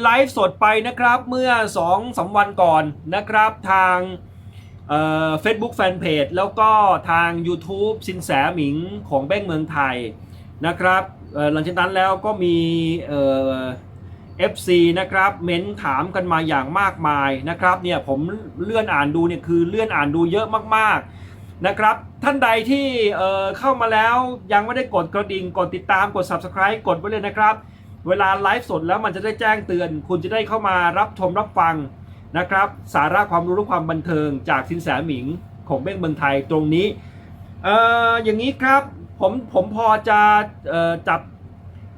ไลฟ์สดไปนะครับเมื่อ2อสวันก่อนนะครับทางเฟซบุ๊กแฟนเพจแล้วก็ทาง YouTube สินแสหมิงของแบ้งเมืองไทยนะครับหลังจากนั้นแล้วก็มีเอ่อ FC นะครับเม้นถามกันมาอย่างมากมายนะครับเนี่ยผมเลื่อนอ่านดูเนี่ยคือเลื่อนอ่านดูเยอะมากๆนะครับท่านใดที่เเข้ามาแล้วยังไม่ได้กดกระดิ่งกดติดตามกด Subscribe กดไว้เลยนะครับ เวลาไลฟ์สดแล้วมันจะได้แจ้งเตือน คุณจะได้เข้ามารับชมรับฟังนะครับ สาระความรู้และความบันเทิงจากสินแสหมิงของเบ้งเมืองไทยตรงนี้เอ่ออย่างนี้ครับผมผมพอจะออจับ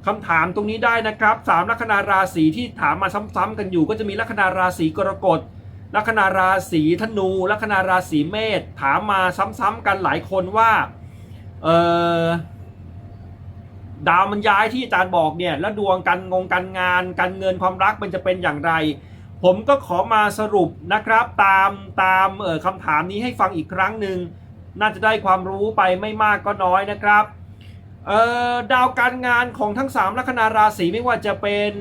คำถามตรงนี้ได้นะครับสามลัคนาราศีที่ถามมาซ้ำๆกันอยู่ ก็จะมีลัคนาราศีกรกฎลัคนาราศีธนูลัคนาราศีเมษถามมาซ้ำๆกันหลายคนว่าเออ ดาวมันย้ายที่อาจารย์บอกเนี่ยแล้วดวงการงงการงาน การเงินความรักมันจะเป็นอย่างไร ผมก็ขอมาสรุปนะครับตามตามเอ่อคำถามนี้ให้ฟังอีกครั้งหนึ่งน่าจะได้ความรู้ไปไม่มากก็น้อยนะครับเอ่อดาวการงานของทั้ง 3 ลัคนาราศีไม่ว่าจะเป็น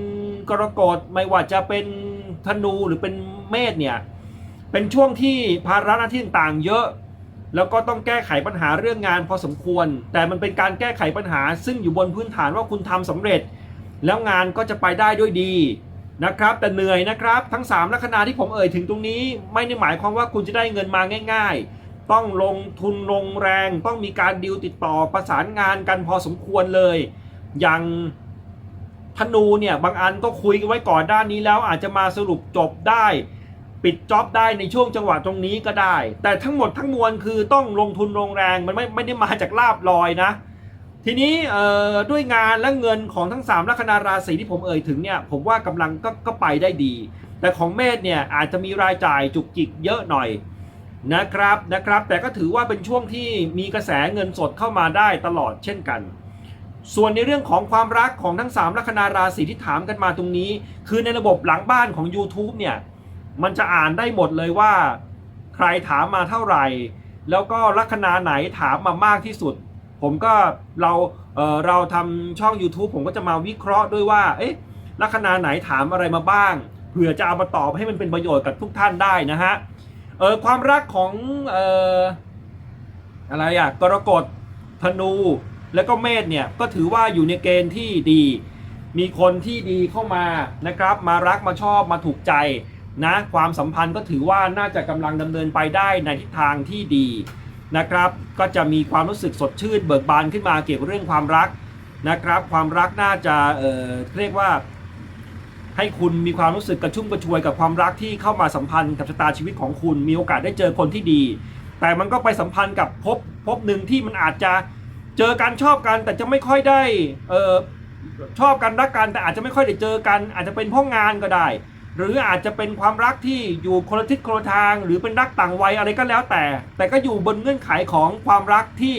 กรกฎไม่ว่าจะเป็นธนูหรือเป็นเมษเนี่ยเป็นช่วงที่ภาระหน้าที่ต่างเยอะ แล้วก็ต้องแก้ไขปัญหาเรื่องงานพอสมควร แต่มันเป็นการแก้ไขปัญหา ซึ่งอยู่บนพื้นฐานว่าคุณทำสำเร็จ แล้วงานก็จะไปได้ด้วยดีนะครับ แต่เหนื่อยนะครับ ทั้ง 3 ลัคนาที่ผมเอ่ยถึงตรงนี้ ไม่ได้หมายความว่าคุณจะได้เงินมาง่าย ๆ ต้องลงทุนลงแรง ต้องมีการดีลติดต่อประสานงานกันพอสมควรเลย อย่างธนูเนี่ยบางอันก็คุยกันไว้ก่อนด้านนี้แล้วอาจจะมาสรุปจบได้ ปิดจ็อบได้ในช่วงจังหวะตรงนี้ก็ได้ แต่ทั้งหมดทั้งมวลคือต้องลงทุนลงแรงมันไม่ไม่ได้มาจากลาบลอยนะ ทีนี้ด้วยงานและเงินของทั้ง 3 ลัคนาราศีที่ผมเอ่ยถึงเนี่ยผมว่ากำลังก็ก็ไปได้ดี แต่ของเมษเนี่ยอาจจะมีรายจ่ายจุกจิกเยอะหน่อยนะครับนะครับ แต่ก็ถือว่าเป็นช่วงที่มีกระแสเงินสดเข้ามาได้ตลอดเช่นกัน ส่วนในเรื่องของความรักของทั้ง 3 ลัคนาราศีที่ถามกันมาตรงนี้ คือในระบบหลังบ้านของ YouTube เนี่ย มันจะอ่านได้หมดเลยว่า ใครถามมาเท่าไหร่ แล้วก็ลัคนาไหนถามมามากที่สุด ผมก็เราเเราทำช่อง YouTube ผมก็จะมาวิเคราะห์ด้วยว่า เอ๊ะลัคนาไหนถามอะไรมาบ้าง เผื่อจะเอามาตอบให้มันเป็นประโยชน์กับทุกท่านได้นะฮะเออความรักของเอ่ออะไรอะกรกฎธนู แล้วก็เมษเนี่ยก็ถือว่าอยู่ในเกณฑ์ที่ดี มีคนที่ดีเข้ามานะครับ มารักมาชอบมาถูกใจ นะความสัมพันธ์ก็ถือว่าน่าจะกำลังดำเนินไปได้ในทิศทางที่ดีนะครับ ก็จะมีความรู้สึกสดชื่นเบิกบานขึ้นมาเกี่ยวกับเรื่องความรักนะครับ ความรักน่าจะเออเรียกว่า ให้คุณมีความรู้สึกกระชุ่มกระชวยกับความรักที่เข้ามาสัมพันธ์กับชะตาชีวิตของคุณ มีโอกาสได้เจอคนที่ดี แต่มันก็ไปสัมพันธ์กับพภพบหนึ่งที่มันอาจจะเจอกันชอบกัน แต่จะไม่ค่อยได้ออชอบกันรักกันแต่อาจจะไม่ค่อยได้เจอกัน อาจจะเป็นเพ่องานก็ได้ หรืออาจจะเป็นความรักที่อยู่คนละทิศคนละทาง หรือเป็นรักต่างวัยอะไรก็แล้วแต่ แต่ก็อยู่บนเงื่อนไขของความรักที่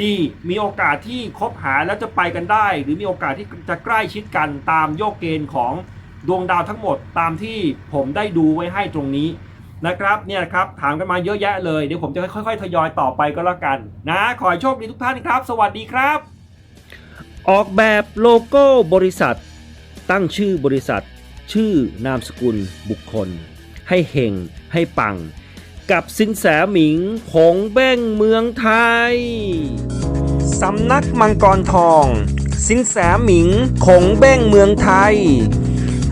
ดีมีโอกาสที่คบหาแล้วจะไปกันได้ หรือมีโอกาสที่จะใกล้ชิดกันตามโยกเกณฑ์ของดวงดาวทั้งหมดตามที่ผมได้ดูไว้ให้ตรงนี้นะครับเนี่ยครับถามกันมาเยอะแยะเลย เดี๋ยวผมจะค่อยๆ ทยอยต่อไปก็แล้วกัน นะ ขอให้โชคดีทุกท่านครับ สวัสดีครับ ออกแบบโลโก้บริษัท ตั้งชื่อบริษัท ชื่อนามสกุลบุคคล ให้เฮงให้ปัง กับสินแสหมิงผงแบ้งเมืองไทย สำนักมังกรทอง สินแสหมิงคงแบ้งเมืองไทย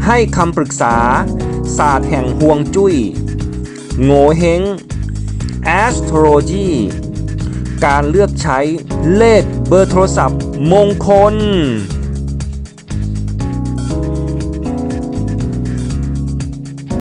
ให้คำปรึกษา ศาสตร์แห่งห่วงจุย้ย โงเฮง astrology การเลือกใช้เลขเบอร์โทรศัพท์มงคล